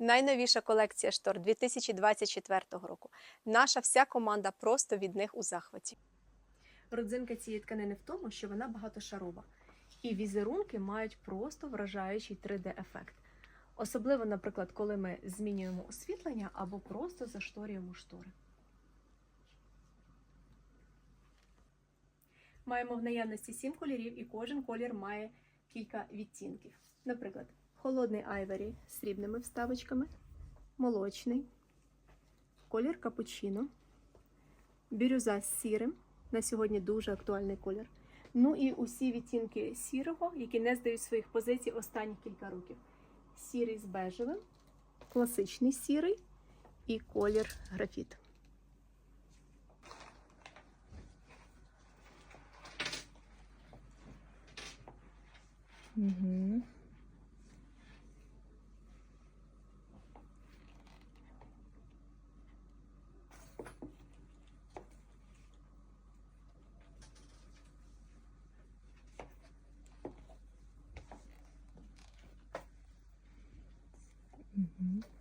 Найновіша колекція штор 2024 року. Наша вся команда просто від них у захваті. Родзинка цієї тканини в тому, що вона багатошарова, і візерунки мають просто вражаючий 3D-ефект. Особливо, наприклад, коли ми змінюємо освітлення або просто зашторюємо штори. Маємо в наявності 7 кольорів, і кожен колір має кілька відтінків. Наприклад, холодний айвері з срібними вставочками, молочний, колір капучино, бірюза з сірим. На сьогодні дуже актуальний колір. Ну і усі відтінки сірого, які не здають своїх позицій останні кілька років. Сірий з бежевим, класичний сірий і колір графіт. Угу. Mm -hmm.